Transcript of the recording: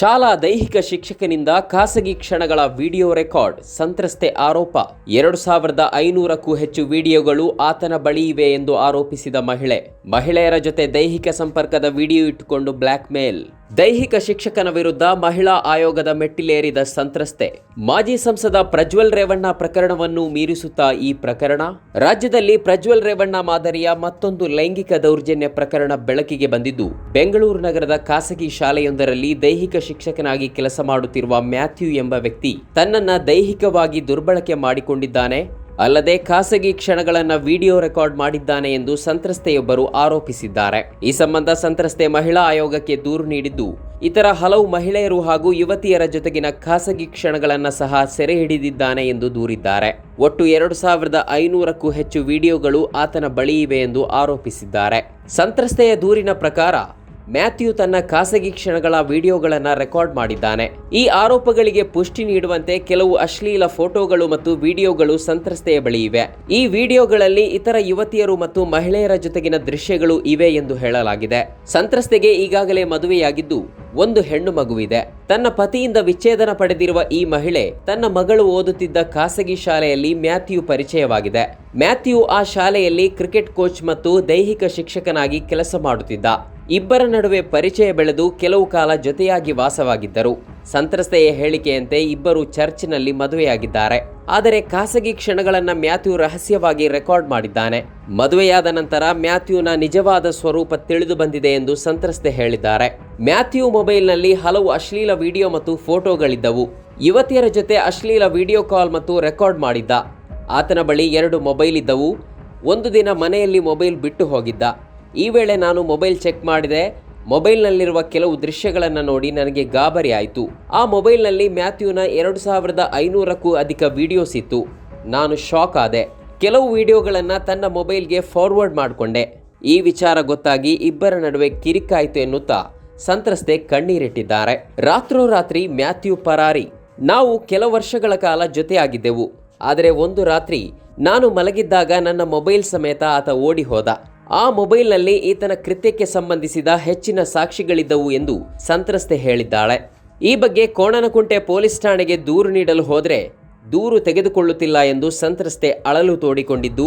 ಶಾಲಾ ದೈಹಿಕ ಶಿಕ್ಷಕನಿಂದ ಖಾಸಗಿ ಕ್ಷಣಗಳ ವಿಡಿಯೋ ರೆಕಾರ್ಡ್, ಸಂತ್ರಸ್ತೆ ಆರೋಪ. ಎರಡು ಸಾವಿರದ ಐನೂರಕ್ಕೂ ಹೆಚ್ಚು ವಿಡಿಯೋಗಳು ಆತನ ಬಳಿ ಇವೆ ಎಂದು ಆರೋಪಿಸಿದ ಮಹಿಳೆ. ಮಹಿಳೆಯರ ಜೊತೆ ದೈಹಿಕ ಸಂಪರ್ಕದ ವಿಡಿಯೋ ಇಟ್ಟುಕೊಂಡು ಬ್ಲ್ಯಾಕ್ ಮೇಲ್ ದೈಹಿಕ ಶಿಕ್ಷಕನ ವಿರುದ್ಧ ಮಹಿಳಾ ಆಯೋಗದ ಮೆಟ್ಟಿಲೇರಿದ ಸಂತ್ರಸ್ತೆ. ಮಾಜಿ ಸಂಸದ ಪ್ರಜ್ವಲ್ ರೇವಣ್ಣ ಪ್ರಕರಣವನ್ನು ಮೀರಿಸುತ್ತಾ ಈ ಪ್ರಕರಣ. ರಾಜ್ಯದಲ್ಲಿ ಪ್ರಜ್ವಲ್ ರೇವಣ್ಣ ಮಾದರಿಯ ಮತ್ತೊಂದು ಲೈಂಗಿಕ ದೌರ್ಜನ್ಯ ಪ್ರಕರಣ ಬೆಳಕಿಗೆ ಬಂದಿದ್ದು, ಬೆಂಗಳೂರು ನಗರದ ಖಾಸಗಿ ಶಾಲೆಯೊಂದರಲ್ಲಿ ದೈಹಿಕ ಶಿಕ್ಷಕನಾಗಿ ಕೆಲಸ ಮಾಡುತ್ತಿರುವ ಮ್ಯಾಥ್ಯೂ ಎಂಬ ವ್ಯಕ್ತಿ ತನ್ನನ್ನು ದೈಹಿಕವಾಗಿ ದುರ್ಬಳಕೆ ಮಾಡಿಕೊಂಡಿದ್ದಾನೆ. ಅಲ್ಲದೆ ಖಾಸಗಿ ಕ್ಷಣಗಳನ್ನು ವಿಡಿಯೋ ರೆಕಾರ್ಡ್ ಮಾಡಿದ್ದಾನೆ ಎಂದು ಸಂತ್ರಸ್ತೆಯೊಬ್ಬರು ಆರೋಪಿಸಿದ್ದಾರೆ. ಈ ಸಂಬಂಧ ಸಂತ್ರಸ್ತೆ ಮಹಿಳಾ ಆಯೋಗಕ್ಕೆ ದೂರು ನೀಡಿದ್ದು, ಇತರ ಹಲವು ಮಹಿಳೆಯರು ಹಾಗೂ ಯುವತಿಯರ ಜೊತೆಗಿನ ಖಾಸಗಿ ಕ್ಷಣಗಳನ್ನು ಸಹ ಸೆರೆ ಹಿಡಿದಿದ್ದಾನೆ ಎಂದು ದೂರಿದ್ದಾರೆ. ಒಟ್ಟು ಎರಡು ಸಾವಿರದ ಐನೂರಕ್ಕೂ ಹೆಚ್ಚು ವಿಡಿಯೋಗಳು ಆತನ ಬಳಿ ಇವೆ ಎಂದು ಆರೋಪಿಸಿದ್ದಾರೆ. ಸಂತ್ರಸ್ತೆಯ ದೂರಿನ ಪ್ರಕಾರ ಮ್ಯಾಥ್ಯೂ ತನ್ನ ಖಾಸಗಿ ಕ್ಷಣಗಳ ವಿಡಿಯೋಗಳನ್ನು ರೆಕಾರ್ಡ್ ಮಾಡಿದ್ದಾನೆ. ಈ ಆರೋಪಗಳಿಗೆ ಪುಷ್ಟಿ ನೀಡುವಂತೆ ಕೆಲವು ಅಶ್ಲೀಲ ಫೋಟೋಗಳು ಮತ್ತು ವಿಡಿಯೋಗಳು ಸಂತ್ರಸ್ತೆಯ ಬಳಿ ಇವೆ. ಈ ವಿಡಿಯೋಗಳಲ್ಲಿ ಇತರ ಯುವತಿಯರು ಮತ್ತು ಮಹಿಳೆಯರ ಜೊತೆಗಿನ ದೃಶ್ಯಗಳು ಇವೆ ಎಂದು ಹೇಳಲಾಗಿದೆ. ಸಂತ್ರಸ್ತೆಗೆ ಈಗಾಗಲೇ ಮದುವೆಯಾಗಿದ್ದು ಒಂದು ಹೆಣ್ಣು ಮಗುವಿದೆ. ತನ್ನ ಪತಿಯಿಂದ ವಿಚ್ಛೇದನ ಪಡೆದಿರುವ ಈ ಮಹಿಳೆ ತನ್ನ ಮಗಳು ಓದುತ್ತಿದ್ದ ಖಾಸಗಿ ಶಾಲೆಯಲ್ಲಿ ಮ್ಯಾಥ್ಯೂ ಪರಿಚಯವಾಗಿದೆ. ಮ್ಯಾಥ್ಯೂ ಆ ಶಾಲೆಯಲ್ಲಿ ಕ್ರಿಕೆಟ್ ಕೋಚ್ ಮತ್ತು ದೈಹಿಕ ಶಿಕ್ಷಕನಾಗಿ ಕೆಲಸ ಮಾಡುತ್ತಿದ್ದ. ಇಬ್ಬರ ನಡುವೆ ಪರಿಚಯ ಬೆಳೆದು ಕೆಲವು ಕಾಲ ಜೊತೆಯಾಗಿ ವಾಸವಾಗಿದ್ದರು. ಸಂತ್ರಸ್ತೆಯ ಹೇಳಿಕೆಯಂತೆ ಇಬ್ಬರು ಚರ್ಚ್ನಲ್ಲಿ ಮದುವೆಯಾಗಿದ್ದಾರೆ. ಆದರೆ ಖಾಸಗಿ ಕ್ಷಣಗಳನ್ನು ಮ್ಯಾಥ್ಯೂ ರಹಸ್ಯವಾಗಿ ರೆಕಾರ್ಡ್ ಮಾಡಿದ್ದಾನೆ. ಮದುವೆಯಾದ ನಂತರ ಮ್ಯಾಥ್ಯೂನ ನಿಜವಾದ ಸ್ವರೂಪ ತಿಳಿದು ಬಂದಿದೆ ಎಂದು ಸಂತ್ರಸ್ತೆ ಹೇಳಿದ್ದಾರೆ. ಮ್ಯಾಥ್ಯೂ ಮೊಬೈಲ್ನಲ್ಲಿ ಹಲವು ಅಶ್ಲೀಲ ವಿಡಿಯೋ ಮತ್ತು ಫೋಟೋಗಳಿದ್ದವು. ಯುವತಿಯರ ಜೊತೆ ಅಶ್ಲೀಲ ವಿಡಿಯೋ ಕಾಲ್ ಮತ್ತು ರೆಕಾರ್ಡ್ ಮಾಡಿದ್ದ. ಆತನ ಬಳಿ ಎರಡು ಮೊಬೈಲ್ ಇದ್ದವು. ಒಂದು ದಿನ ಮನೆಯಲ್ಲಿ ಮೊಬೈಲ್ ಬಿಟ್ಟು ಹೋಗಿದ್ದ. ಈ ವೇಳೆ ನಾನು ಮೊಬೈಲ್ ಚೆಕ್ ಮಾಡಿದೆ. ಮೊಬೈಲ್ನಲ್ಲಿರುವ ಕೆಲವು ದೃಶ್ಯಗಳನ್ನು ನೋಡಿ ನನಗೆ ಗಾಬರಿ ಆಯಿತು. ಆ ಮೊಬೈಲ್ನಲ್ಲಿ ಮ್ಯಾಥ್ಯೂನ ಎರಡು ಸಾವಿರದ ಐನೂರಕ್ಕೂ ಅಧಿಕ ವಿಡಿಯೋಸ್ ಇತ್ತು. ನಾನು ಶಾಕ್ ಆದೆ. ಕೆಲವು ವಿಡಿಯೋಗಳನ್ನು ತನ್ನ ಮೊಬೈಲ್ಗೆ ಫಾರ್ವರ್ಡ್ ಮಾಡಿಕೊಂಡೆ. ಈ ವಿಚಾರ ಗೊತ್ತಾಗಿ ಇಬ್ಬರ ನಡುವೆ ಕಿರಿಕಾಯಿತು ಎನ್ನುತ್ತಾ ಸಂತ್ರಸ್ತೆ ಕಣ್ಣೀರಿಟ್ಟಿದ್ದಾರೆ. ರಾತ್ರೋರಾತ್ರಿ ಮ್ಯಾಥ್ಯೂ ಪರಾರಿ. ನಾವು ಕೆಲ ವರ್ಷಗಳ ಕಾಲ ಜೊತೆಯಾಗಿದ್ದೆವು. ಆದರೆ ಒಂದು ರಾತ್ರಿ ನಾನು ಮಲಗಿದ್ದಾಗ ನನ್ನ ಮೊಬೈಲ್ ಸಮೇತ ಆತ ಓಡಿ ಹೋದ. ಆ ಮೊಬೈಲ್ನಲ್ಲಿ ಈತನ ಕೃತ್ಯಕ್ಕೆ ಸಂಬಂಧಿಸಿದ ಹೆಚ್ಚಿನ ಸಾಕ್ಷಿಗಳಿದ್ದವು ಎಂದು ಸಂತ್ರಸ್ತೆ ಹೇಳಿದ್ದಾಳೆ. ಈ ಬಗ್ಗೆ ಕೋಣನಕುಂಟೆ ಪೊಲೀಸ್ ಠಾಣೆಗೆ ದೂರು ನೀಡಲು ಹೋದರೆ ದೂರು ತೆಗೆದುಕೊಳ್ಳುತ್ತಿಲ್ಲ ಎಂದು ಸಂತ್ರಸ್ತೆ ಅಳಲು ತೋಡಿಕೊಂಡಿದ್ದು